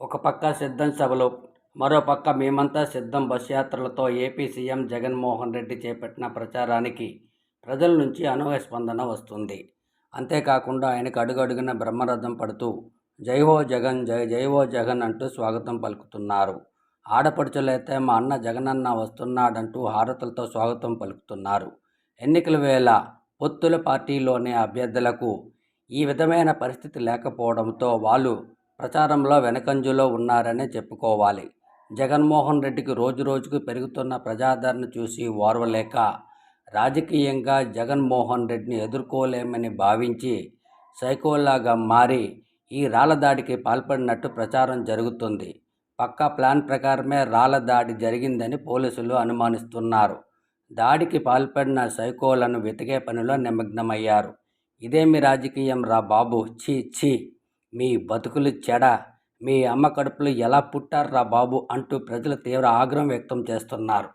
ఒక పక్క సిద్ధం సభలు మరో పక్క మేమంతా సిద్ధం బస్ యాత్రలతో ఏపీ సీఎం జగన్మోహన్ రెడ్డి చేపట్టిన ప్రచారానికి ప్రజల నుంచి అనూహ్య స్పందన వస్తుంది. అంతేకాకుండా ఆయనకు అడుగడుగున బ్రహ్మరథం పడుతూ జైహో జగన్ జై జైహో జగన్ అంటూ స్వాగతం పలుకుతున్నారు. ఆడపడుచులైతే మా అన్న జగనన్న వస్తున్నాడంటూ హారతులతో స్వాగతం పలుకుతున్నారు. ఎన్నికల వేళ పొత్తుల పార్టీలోని అభ్యర్థులకు ఈ విధమైన పరిస్థితి లేకపోవడంతో వాళ్ళు ప్రచారంలో వెనకంజులో ఉన్నారనే చెప్పుకోవాలి. జగన్మోహన్ రెడ్డికి రోజు రోజుకు పెరుగుతున్న ప్రజాదరణ చూసి ఓర్వలేక రాజకీయంగా జగన్మోహన్ రెడ్డిని ఎదుర్కోలేమని భావించి సైకోలాగా మారి ఈ రాళ్ళ దాడికి పాల్పడినట్టు ప్రచారం జరుగుతుంది. పక్కా ప్లాన్ ప్రకారమే రాళ్ళ దాడి జరిగిందని పోలీసులు అనుమానిస్తున్నారు. దాడికి పాల్పడిన సైకోలను వెతికే పనిలో నిమగ్నమయ్యారు. ఇదేమి రాజకీయం రా బాబు? ఛీ ఛీ! మీ బతుకులు చెడ. మీ అమ్మ కడుపులో ఎలా పుట్టారు రా బాబు అంటూ ప్రజలు తీవ్ర ఆగ్రహం వ్యక్తం చేస్తున్నారు.